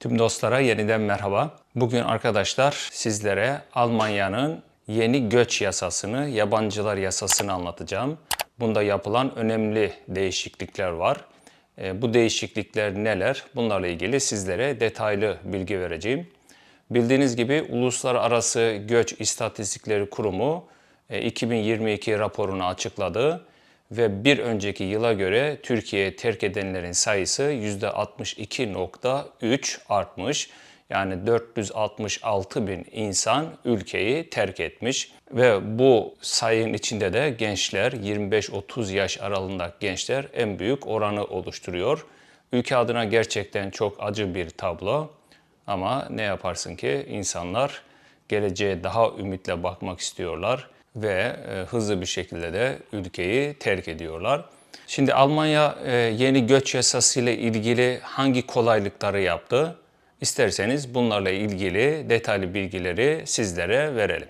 Tüm dostlara yeniden merhaba. Bugün arkadaşlar sizlere Almanya'nın yeni göç yasasını, yabancılar yasasını anlatacağım. Bunda yapılan önemli değişiklikler var. E, Bu değişiklikler neler? Bunlarla ilgili sizlere detaylı bilgi vereceğim. Bildiğiniz gibi Uluslararası Göç İstatistikleri Kurumu e, 2022 raporunu açıkladı ve bir önceki yıla göre Türkiye'ye terk edenlerin sayısı %62.3 artmış. Yani 466 bin insan ülkeyi terk etmiş ve bu sayının içinde de gençler 25-30 yaş aralığındaki gençler en büyük oranı oluşturuyor. Ülke adına gerçekten çok acı bir tablo ama ne yaparsın ki insanlar geleceğe daha ümitle bakmak istiyorlar ve e, hızlı bir şekilde de ülkeyi terk ediyorlar. Şimdi Almanya e, yeni göç yasası ile ilgili hangi kolaylıkları yaptı? İsterseniz bunlarla ilgili detaylı bilgileri sizlere verelim.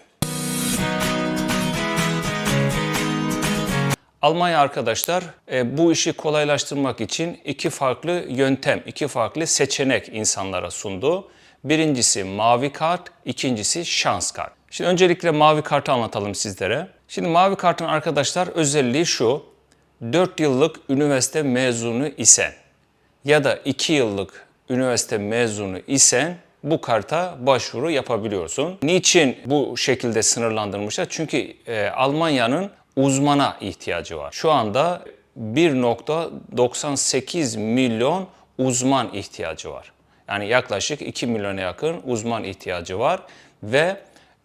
Almanya arkadaşlar e, bu işi kolaylaştırmak için iki farklı yöntem, iki farklı seçenek insanlara sundu. Birincisi mavi kart, ikincisi şans kart. Şimdi öncelikle mavi kartı anlatalım sizlere. Şimdi mavi kartın arkadaşlar özelliği şu. 4 yıllık üniversite mezunu isen ya da 2 yıllık üniversite mezunu isen bu karta başvuru yapabiliyorsun. Niçin bu şekilde sınırlandırmışlar? Çünkü e, Almanya'nın uzmana ihtiyacı var. Şu anda 1.98 milyon uzman ihtiyacı var. Yani yaklaşık 2 milyona yakın uzman ihtiyacı var ve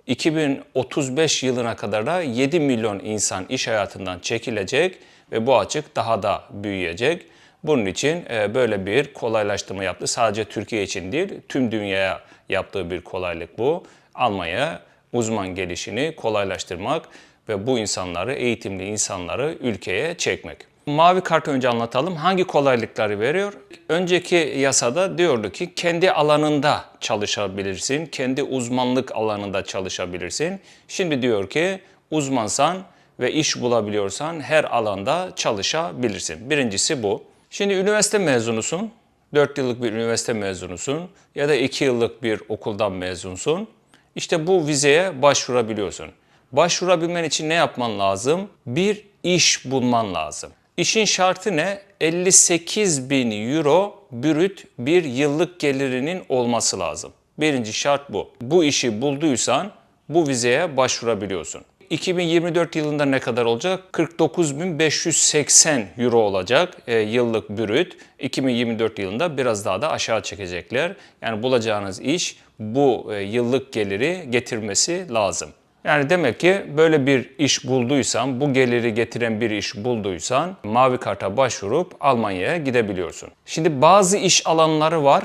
2035 yılına kadar da 7 milyon insan iş hayatından çekilecek ve bu açık daha da büyüyecek. Bunun için e, böyle bir kolaylaştırma yaptı. Sadece Türkiye için değil, tüm dünyaya yaptığı bir kolaylık bu. Almanya uzman gelişini kolaylaştırmak ve bu insanları, eğitimli insanları ülkeye çekmek. Mavi kartı önce anlatalım. Hangi kolaylıkları veriyor? Önceki yasada diyordu ki kendi alanında çalışabilirsin, kendi uzmanlık alanında çalışabilirsin. Şimdi diyor ki uzmansan ve iş bulabiliyorsan her alanda çalışabilirsin. Birincisi bu. Şimdi üniversite mezunusun, 4 yıllık bir üniversite mezunusun ya da 2 yıllık bir okuldan mezunsun. İşte bu vizeye başvurabiliyorsun. Başvurabilmen için ne yapman lazım? Bir iş bulman lazım. İşin şartı ne? 58 bin euro brüt bir yıllık gelirinin olması lazım. Birinci şart bu. Bu işi bulduysan bu vizeye başvurabiliyorsun. 2024 yılında ne kadar olacak? 49.580 euro olacak e, yıllık brüt. 2024 yılında biraz daha da aşağı çekecekler. Yani bulacağınız iş bu e, yıllık geliri getirmesi lazım. Yani demek ki böyle bir iş bulduysan, bu geliri getiren bir iş bulduysan mavi karta başvurup Almanya'ya gidebiliyorsun. Şimdi bazı iş alanları var.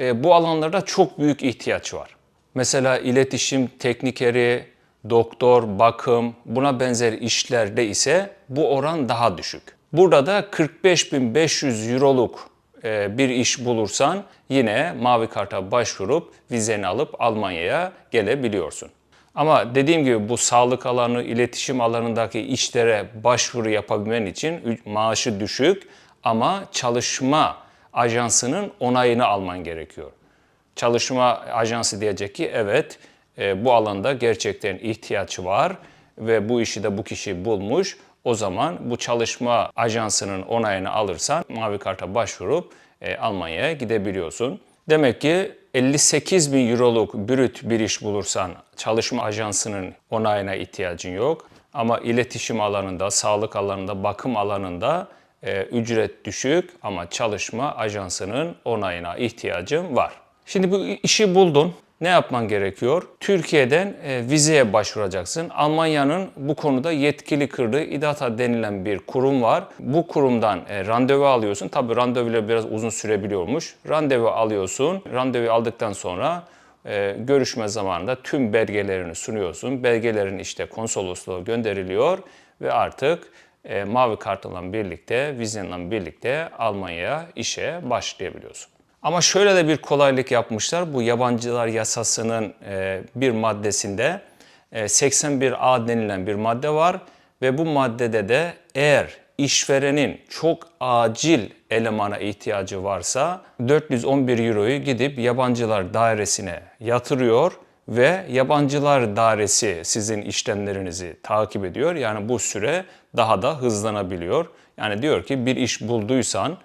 E, bu alanlarda çok büyük ihtiyaç var. Mesela iletişim teknikeri, doktor, bakım buna benzer işlerde ise bu oran daha düşük. Burada da 45.500 euroluk e, bir iş bulursan yine mavi karta başvurup vizeni alıp Almanya'ya gelebiliyorsun. Ama dediğim gibi bu sağlık alanı, iletişim alanındaki işlere başvuru yapabilmen için maaşı düşük ama çalışma ajansının onayını alman gerekiyor. Çalışma ajansı diyecek ki evet e, bu alanda gerçekten ihtiyaç var ve bu işi de bu kişi bulmuş. O zaman bu çalışma ajansının onayını alırsan mavi karta başvurup e, Almanya'ya gidebiliyorsun. Demek ki 58 bin euroluk brüt bir iş bulursan çalışma ajansının onayına ihtiyacın yok. Ama iletişim alanında, sağlık alanında, bakım alanında e, ücret düşük ama çalışma ajansının onayına ihtiyacın var. Şimdi bu işi buldun. Ne yapman gerekiyor? Türkiye'den e, vizeye başvuracaksın. Almanya'nın bu konuda yetkili kırdığı İDATA denilen bir kurum var. Bu kurumdan e, randevu alıyorsun. Tabii randevular biraz uzun sürebiliyormuş. Randevu alıyorsun. Randevu aldıktan sonra e, görüşme zamanında tüm belgelerini sunuyorsun. Belgelerin işte konsolosluğa gönderiliyor ve artık e, mavi kartla birlikte, vizenle birlikte Almanya'ya işe başlayabiliyorsun. Ama şöyle de bir kolaylık yapmışlar. Bu yabancılar yasasının e, bir maddesinde e, 81A denilen bir madde var ve bu maddede de eğer işverenin çok acil elemana ihtiyacı varsa 411 euroyu gidip yabancılar dairesine yatırıyor ve yabancılar dairesi sizin işlemlerinizi takip ediyor. Yani bu süre daha da hızlanabiliyor. Yani diyor ki bir iş bulduysan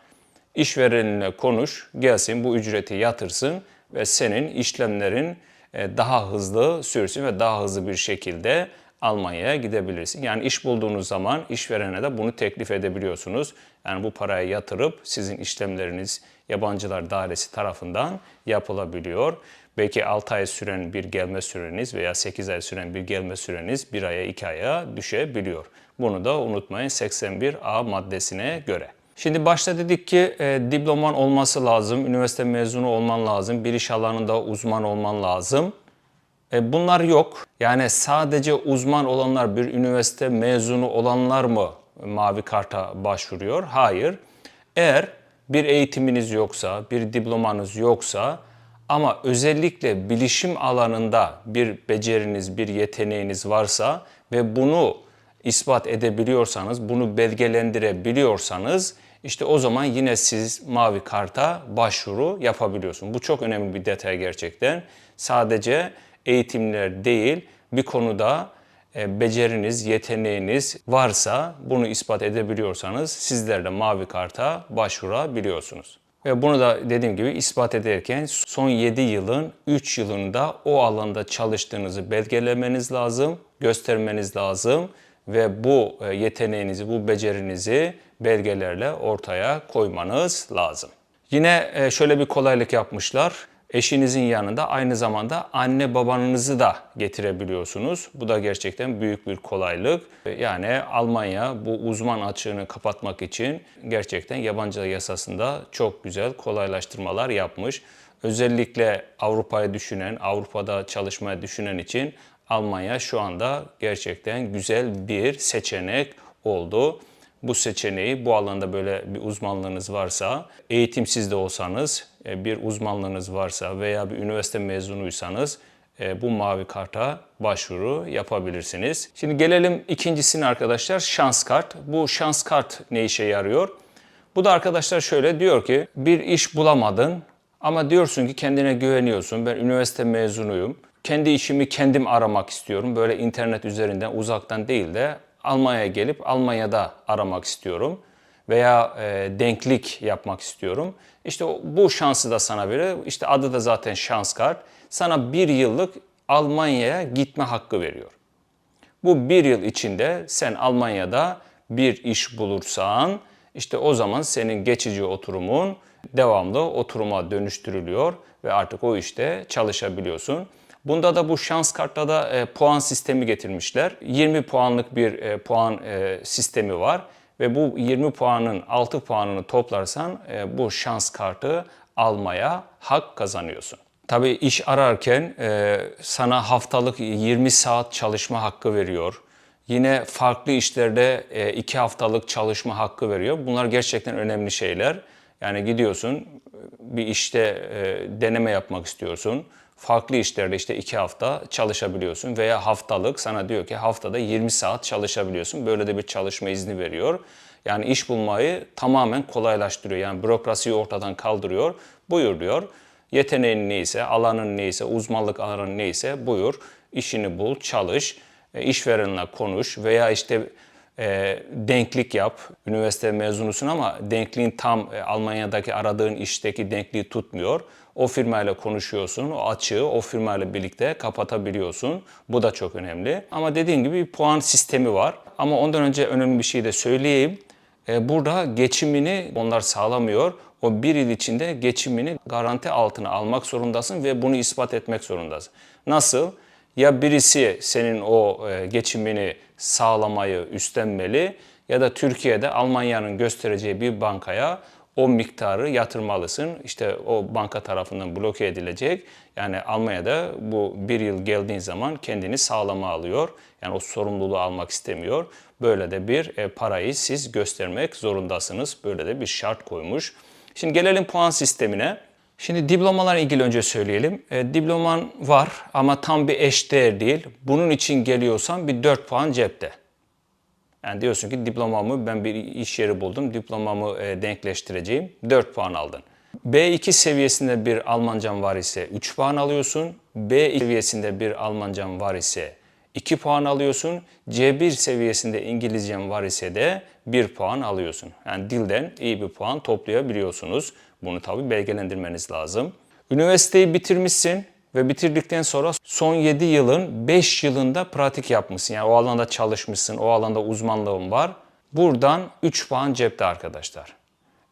işverenine konuş, gelsin bu ücreti yatırsın ve senin işlemlerin e, daha hızlı sürsün ve daha hızlı bir şekilde Almanya'ya gidebilirsin. Yani iş bulduğunuz zaman işverene de bunu teklif edebiliyorsunuz. Yani bu parayı yatırıp sizin işlemleriniz yabancılar dairesi tarafından yapılabiliyor. Belki 6 ay süren bir gelme süreniz veya 8 ay süren bir gelme süreniz 1 aya 2 aya düşebiliyor. Bunu da unutmayın 81A maddesine göre. Şimdi başta dedik ki e, diploman olması lazım, üniversite mezunu olman lazım, bir iş alanında uzman olman lazım. E, bunlar yok. Yani sadece uzman olanlar, bir üniversite mezunu olanlar mı mavi karta başvuruyor? Hayır. Eğer bir eğitiminiz yoksa, bir diplomanız yoksa ama özellikle bilişim alanında bir beceriniz, bir yeteneğiniz varsa ve bunu ispat edebiliyorsanız, bunu belgelendirebiliyorsanız işte o zaman yine siz mavi karta başvuru yapabiliyorsunuz. Bu çok önemli bir detay gerçekten. Sadece eğitimler değil, bir konuda e, beceriniz, yeteneğiniz varsa bunu ispat edebiliyorsanız sizler de mavi karta başvurabiliyorsunuz. Ve bunu da dediğim gibi ispat ederken son 7 yılın 3 yılında o alanda çalıştığınızı belgelemeniz lazım, göstermeniz lazım ve bu e, yeteneğinizi, bu becerinizi belgelerle ortaya koymanız lazım. Yine e, şöyle bir kolaylık yapmışlar. Eşinizin yanında aynı zamanda anne babanızı da getirebiliyorsunuz. Bu da gerçekten büyük bir kolaylık. E, yani Almanya bu uzman açığını kapatmak için gerçekten yabancı yasasında çok güzel kolaylaştırmalar yapmış. Özellikle Avrupa'yı düşünen, Avrupa'da çalışmaya düşünen için Almanya şu anda gerçekten güzel bir seçenek oldu. Bu seçeneği bu alanda böyle bir uzmanlığınız varsa, eğitimsiz de olsanız, e, bir uzmanlığınız varsa veya bir üniversite mezunuysanız e, bu mavi karta başvuru yapabilirsiniz. Şimdi gelelim ikincisine arkadaşlar şans kart. Bu şans kart ne işe yarıyor? Bu da arkadaşlar şöyle diyor ki bir iş bulamadın ama diyorsun ki kendine güveniyorsun. Ben üniversite mezunuyum kendi işimi kendim aramak istiyorum. Böyle internet üzerinden uzaktan değil de Almanya'ya gelip Almanya'da aramak istiyorum. Veya e, denklik yapmak istiyorum. İşte bu şansı da sana veriyor. İşte adı da zaten şans kart. Sana bir yıllık Almanya'ya gitme hakkı veriyor. Bu bir yıl içinde sen Almanya'da bir iş bulursan işte o zaman senin geçici oturumun devamlı oturuma dönüştürülüyor ve artık o işte çalışabiliyorsun. Bunda da bu şans kartta da e, puan sistemi getirmişler. 20 puanlık bir e, puan e, sistemi var ve bu 20 puanın 6 puanını toplarsan e, bu şans kartı almaya hak kazanıyorsun. Tabii iş ararken e, sana haftalık 20 saat çalışma hakkı veriyor. Yine farklı işlerde 2 e, haftalık çalışma hakkı veriyor. Bunlar gerçekten önemli şeyler. Yani gidiyorsun bir işte e, deneme yapmak istiyorsun farklı işlerde işte iki hafta çalışabiliyorsun veya haftalık sana diyor ki haftada 20 saat çalışabiliyorsun. Böyle de bir çalışma izni veriyor. Yani iş bulmayı tamamen kolaylaştırıyor. Yani bürokrasiyi ortadan kaldırıyor. Buyur diyor. Yeteneğin neyse, alanın neyse, uzmanlık alanın neyse buyur. işini bul, çalış, e, işverenle konuş veya işte e, denklik yap. Üniversite mezunusun ama denkliğin tam e, Almanya'daki aradığın işteki denkliği tutmuyor. O firmayla konuşuyorsun, o açığı o firmayla birlikte kapatabiliyorsun. Bu da çok önemli. Ama dediğim gibi bir puan sistemi var. Ama ondan önce önemli bir şey de söyleyeyim. E, burada geçimini onlar sağlamıyor. O bir yıl içinde geçimini garanti altına almak zorundasın ve bunu ispat etmek zorundasın. Nasıl? Ya birisi senin o e, geçimini sağlamayı üstlenmeli ya da Türkiye'de Almanya'nın göstereceği bir bankaya o miktarı yatırmalısın. İşte o banka tarafından bloke edilecek. Yani Almanya'da bu bir yıl geldiğin zaman kendini sağlama alıyor. Yani o sorumluluğu almak istemiyor. Böyle de bir e, parayı siz göstermek zorundasınız. Böyle de bir şart koymuş. Şimdi gelelim puan sistemine. Şimdi diplomalar ilgili önce söyleyelim. E, diploman var ama tam bir eşdeğer değil. Bunun için geliyorsan bir 4 puan cepte. Yani diyorsun ki diplomamı ben bir iş yeri buldum, diplomamı e, denkleştireceğim. 4 puan aldın. B2 seviyesinde bir Almancan var ise 3 puan alıyorsun. B2 seviyesinde bir Almancan var ise 2 puan alıyorsun. C1 seviyesinde İngilizcen var ise de 1 puan alıyorsun. Yani dilden iyi bir puan toplayabiliyorsunuz. Bunu tabii belgelendirmeniz lazım. Üniversiteyi bitirmişsin ve bitirdikten sonra son 7 yılın 5 yılında pratik yapmışsın. Yani o alanda çalışmışsın, o alanda uzmanlığın var. Buradan 3 puan cepte arkadaşlar.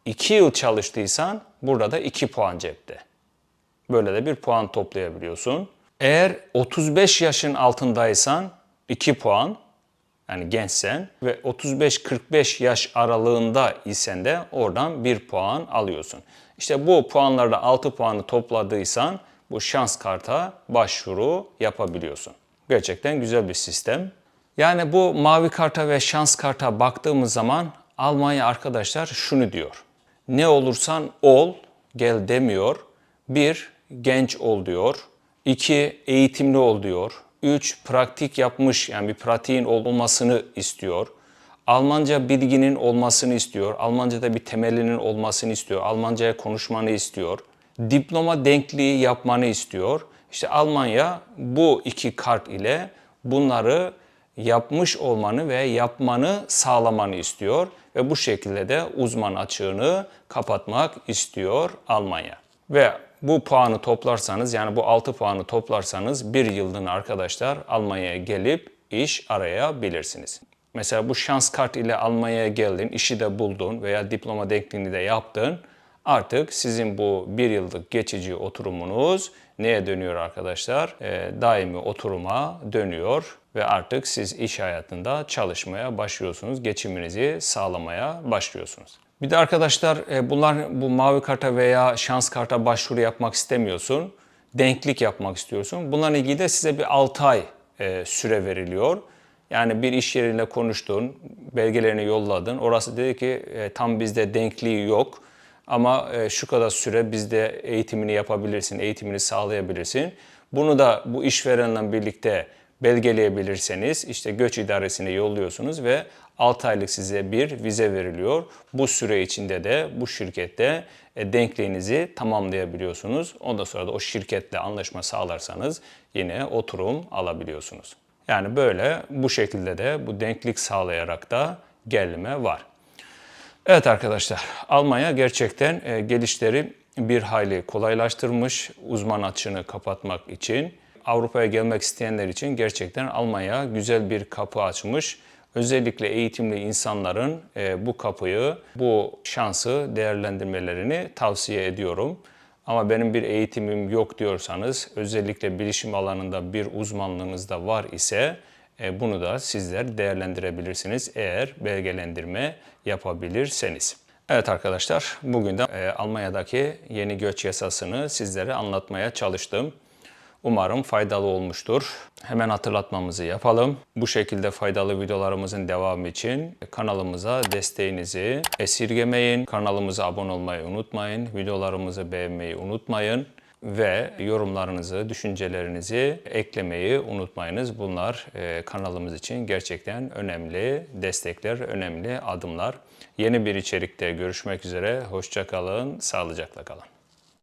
2 yıl çalıştıysan burada da 2 puan cepte. Böyle de bir puan toplayabiliyorsun. Eğer 35 yaşın altındaysan 2 puan yani gençsen ve 35-45 yaş aralığında isen de oradan 1 puan alıyorsun. İşte bu puanlarda 6 puanı topladıysan bu şans karta başvuru yapabiliyorsun. Gerçekten güzel bir sistem. Yani bu mavi karta ve şans karta baktığımız zaman Almanya arkadaşlar şunu diyor. Ne olursan ol, gel demiyor. Bir, genç ol diyor. İki, eğitimli ol diyor. Üç, praktik yapmış yani bir pratiğin olmasını istiyor. Almanca bilginin olmasını istiyor. Almanca'da bir temelinin olmasını istiyor. Almanca'ya konuşmanı istiyor. Diploma denkliği yapmanı istiyor. İşte Almanya bu iki kart ile bunları yapmış olmanı ve yapmanı sağlamanı istiyor ve bu şekilde de uzman açığını kapatmak istiyor Almanya. Ve bu puanı toplarsanız yani bu 6 puanı toplarsanız bir yılın arkadaşlar Almanya'ya gelip iş arayabilirsiniz. Mesela bu şans kart ile Almanya'ya geldin, işi de buldun veya diploma denkliğini de yaptın. Artık sizin bu bir yıllık geçici oturumunuz neye dönüyor arkadaşlar? Ee, daimi oturuma dönüyor ve artık siz iş hayatında çalışmaya başlıyorsunuz, geçiminizi sağlamaya başlıyorsunuz. Bir de arkadaşlar e, bunlar bu mavi karta veya şans karta başvuru yapmak istemiyorsun. Denklik yapmak istiyorsun. Bunlarla ilgili de size bir 6 ay e, süre veriliyor. Yani bir iş yeriyle konuştun, belgelerini yolladın. Orası dedi ki e, tam bizde denkliği yok. Ama e, şu kadar süre bizde eğitimini yapabilirsin, eğitimini sağlayabilirsin. Bunu da bu işverenle birlikte belgeleyebilirseniz işte göç idaresine yolluyorsunuz ve 6 aylık size bir vize veriliyor. Bu süre içinde de bu şirkette e, denkliğinizi tamamlayabiliyorsunuz. Ondan sonra da o şirketle anlaşma sağlarsanız yine oturum alabiliyorsunuz. Yani böyle bu şekilde de bu denklik sağlayarak da gelme var. Evet arkadaşlar, Almanya gerçekten e, gelişleri bir hayli kolaylaştırmış uzman açığını kapatmak için. Avrupa'ya gelmek isteyenler için gerçekten Almanya güzel bir kapı açmış. Özellikle eğitimli insanların e, bu kapıyı, bu şansı değerlendirmelerini tavsiye ediyorum. Ama benim bir eğitimim yok diyorsanız, özellikle bilişim alanında bir uzmanlığınız da var ise bunu da sizler değerlendirebilirsiniz eğer belgelendirme yapabilirseniz. Evet arkadaşlar, bugün de e, Almanya'daki yeni göç yasasını sizlere anlatmaya çalıştım. Umarım faydalı olmuştur. Hemen hatırlatmamızı yapalım. Bu şekilde faydalı videolarımızın devamı için kanalımıza desteğinizi esirgemeyin. Kanalımıza abone olmayı unutmayın. Videolarımızı beğenmeyi unutmayın ve yorumlarınızı, düşüncelerinizi eklemeyi unutmayınız. Bunlar e, kanalımız için gerçekten önemli destekler, önemli adımlar. Yeni bir içerikte görüşmek üzere. Hoşça kalın, sağlıcakla kalın.